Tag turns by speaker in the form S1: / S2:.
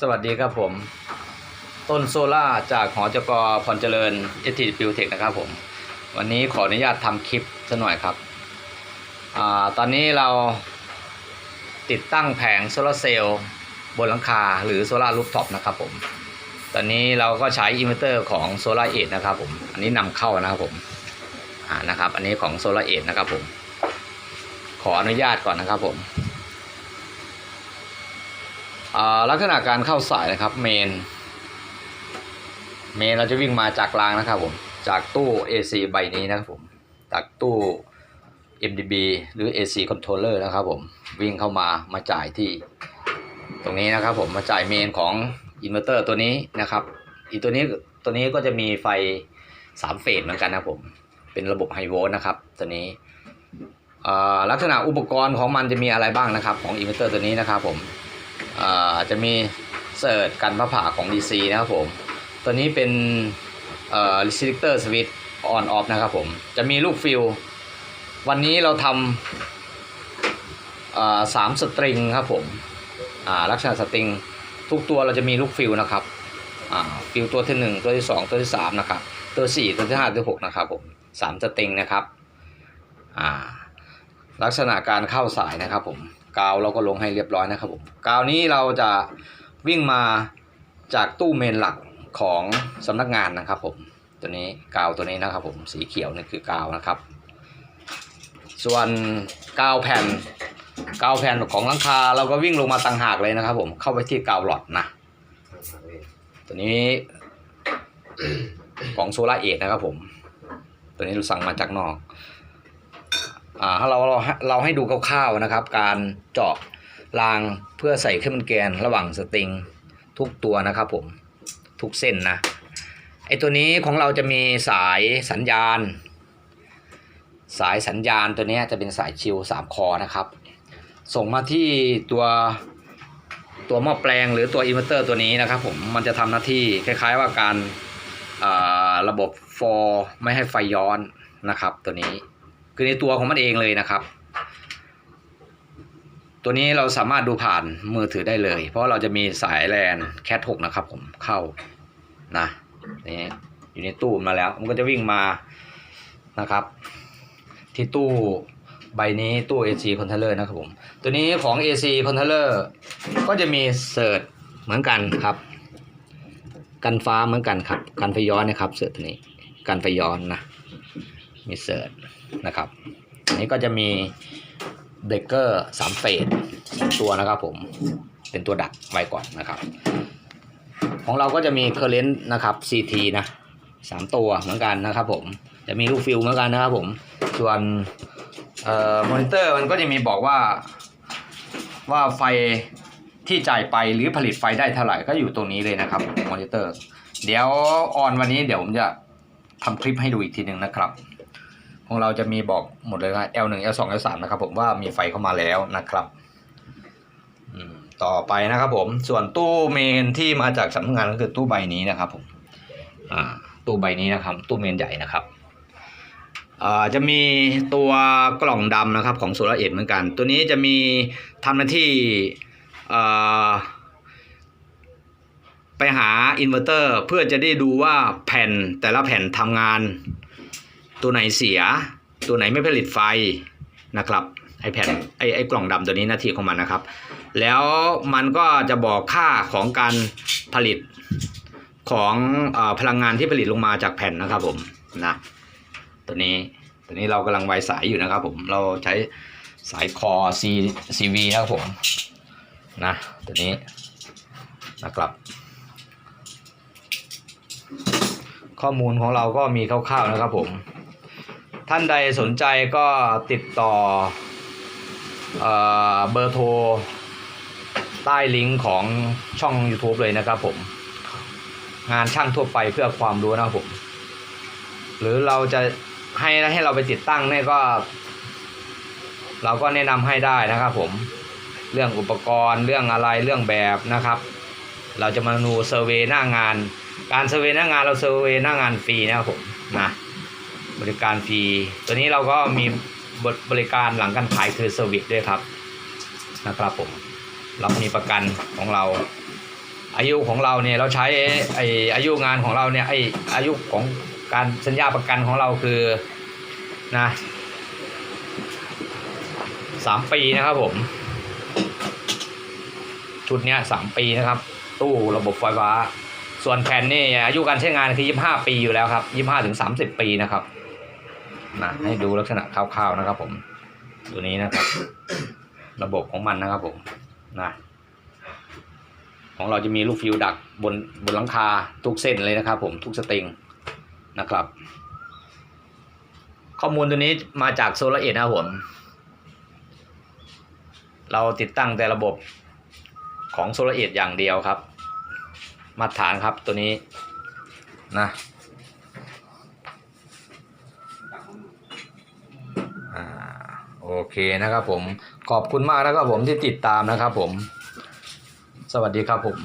S1: สวัสดีครับผม ต้นโซล่าจากหอจกพรเจริญเอทีฟิวเทคนะครับผม วันนี้ขออนุญาตทำคลิปสักหน่อยครับอตอนนี้เราติดตั้งแผงโซลาร์เซลล์บนหลังคาหรือโซลาร์รูฟท็อปนะครับผม ตอนนี้เราก็ใช้อินเวอร์เตอร์ของโซลาเอทนะครับผม อันนี้นำเข้านะครับผมนะครับ อันนี้ของโซลาเอทนะครับผม ขออนุญาตก่อนนะครับผม ลักษณะการเข้าสายนะครับเมน เมนเราจะวิ่งมาจากรางนะครับผม จากตู้ AC ใบนี้นะครับผม จากตู้ MDB หรือ AC controller นะครับผม วิ่งเข้ามามาจ่ายที่ ตรงนี้นะครับผมมาจ่ายเมนของอินเวอร์เตอร์ตัวนี้นะครับ อีกตัวนี้ตัวนี้ก็จะมีไฟ3เฟสเหมือนกันนะครับผม เป็นระบบไฮโวลต์นะครับตัวนี้ลักษณะอุปกรณ์ของมันจะมีอะไรบ้างนะครับ ของอินเวอร์เตอร์ตัวนี้นะครับผม จะมีเสิร์ชกันพระผ่าของ DC นะครับผม ตัวนี้เป็นเอ่อ restrictor switch on off นะครับผม จะมีลูกฟิลวันนี้เราทำสามสตริงครับผมลักษณะสตริงทุกตัวเราจะมีลูกฟิลนะครับฟิลตัวที่หนึ่งตัวที่สองตัวที่สามนะครับตัวสี่ตัวที่ห้าตัวที่หกนะครับผมสามสตริงนะครับลักษณะการเข้าสายนะครับผม กาวเราก็ลงให้เรียบร้อยนะครับผมกาวนี้เราจะวิ่งมาจากตู้เมนหลักของสำนักงานนะครับผมตัวนี้กาวตัวนี้นะครับผมสีเขียวนี่คือกาวนะครับ ส่วนกาวแผ่นกาวแผ่นของหลังคาเราก็วิ่งลงมาต่างหากเลยนะครับผมเข้าไปที่กาวหลอดนะตัวนี้ของโซล่าเอทนะครับผม ตัวนี้เราสั่งมาจากนอก อ่าเราเราเราให้ดูคร่าวๆนะครับ การเจาะรางเพื่อใส่เครื่องมันแกนระหว่างสตริงทุกตัวนะครับผมทุกเส้นนะไอตัวนี้ของเราจะมีสายสัญญาณ สายสัญญาณตัวนี้จะเป็นสายชิวสามคอนะครับ ส่งมาที่ตัวตัวหม้อแปลงหรือตัวอินเวอร์เตอร์ตัวนี้นะครับผมมันจะทำหน้าที่คล้ายๆว่าการอ่าระบบฟอร์ไม่ให้ไฟย้อนนะครับตัวนี้ คือในตัวของมันเองเลยนะครับ ตัวนี้เราสามารถดูผ่านมือถือได้เลย เพราะเราจะมีสายแลนแคทหกนะครับ ผมเข้านะนี่อยู่ในตู้มาแล้ว มันก็จะวิ่งมานะครับ ที่ตู้ใบนี้ตู้ AC controller นะครับผม ตัวนี้ของ AC controller ก็จะมีเสิร์ชเหมือนกันครับ กันฟ้าเหมือนกันครับ กันไฟย้อนนะครับเสิร์ชตัวนี้ กันไฟย้อนนะ มีเสิร์ชนะครับอันนี้ก็จะมีเบรกเกอร์สามเฟสตัวนะครับผมเป็นตัวดักไว้ก่อนนะครับ ของเราก็จะมีเคอร์เรนต์นะครับ CT นะสามตัวเหมือนกันนะครับผมจะมีลูกฟิลเหมือนกันนะครับผมส่วนเอ่อมอนิเตอร์มันก็จะมีบอกว่าว่าไฟที่จ่ายไปหรือผลิตไฟได้เท่าไหร่ก็อยู่ตรงนี้เลยนะครับมอนิเตอร์ เดี๋ยวออนวันนี้เดี๋ยวผมจะทำคลิปให้ดูอีกทีหนึ่งนะครับ ของเราจะมีบอกหมดเลยว่า L1 L2 L3 นะครับผมว่ามีไฟเข้ามาแล้วนะครับอืมต่อไปนะครับผมส่วนตู้เมนที่มาจากสำนักงานก็คือตู้ใบนี้นะครับผมอ่าตู้ใบนี้นะครับ ตู้เมนใหญ่นะครับอ่าจะมีตัวกล่องดำนะครับของโซลาเอทเหมือนกัน ตัวนี้จะมีทำหน้าที่อ่าไปหาอินเวอร์เตอร์เพื่อจะได้ดูว่าแผ่นแต่ละแผ่นทำงาน ตัวไหนเสีย ตัวไหนไม่ผลิตไฟนะครับไอแผ่นไอไอกล่องดำตัวนี้หน้าที่ของมันนะครับ แล้วมันก็จะบอกค่าของการผลิตของอพลังงานที่ผลิตลงมาจากแผ่นนะครับผมนะตัวนี้ตัวนี้เรากำลังไวสายอยู่นะครับผมเราใช้สายคอ C CV นะครับผมนะตัวนี้นะครับ ข้อมูลของเราก็มีคร่าวๆนะครับผม ท่านใดสนใจก็ติดต่อเออเบอร์โทร ใต้ลิงก์ของช่อง YouTube เลยนะครับผม งานช่างทั่วไปเพื่อความรู้นะครับผม หรือเราจะให้ให้เราไปติดตั้งเนี่ยก็ เราก็แนะนำให้ได้นะครับผม เรื่องอุปกรณ์เรื่องอะไรเรื่องแบบนะครับ เราจะมาดูเซอร์เวยหน้างาน การเซอร์เวยหน้างานเราเซอร์เวยหน้างานฟรีนะครับผมนะ บริการฟรี ตัวนี้เราก็มีบริการหลังการขายคือเซอร์วิสด้วยครับนะครับผม เรามีประกันของเรา อายุของเราเนี่ยเราใช้ไออายุงานของเราเนี่ยไออายุของการสัญญาประกันของเราคือนะสามปีนะครับผม ชุดเนี้ยสามปีนะครับ ตู้ระบบไฟฟ้า ส่วนแผ่นนี่อายุการใช้งานคือยี่ห้าปีอยู่แล้วครับยี่ห้าถึงสามสิบปีนะครับ นะให้ดูลักษณะคร่าวๆนะครับ ผม ตัวนี้นะครับ ระบบของมันนะครับ ผมนะของเราจะมีลูกฟิวดักบนบนหลังคาทุกเส้นเลยนะครับ ผมทุกสตริงนะครับ ข้อมูลตัวนี้มาจากโซลาเอ็ดนะครับผม เราติดตั้งแต่ระบบของโซลาเอ็ดอย่างเดียวครับ มาตรฐานครับตัวนี้นะอ่าโอ เคนะครับผมขอบคุณมากนะครับผมที่ติดตามนะครับผม สวัสดีครับผม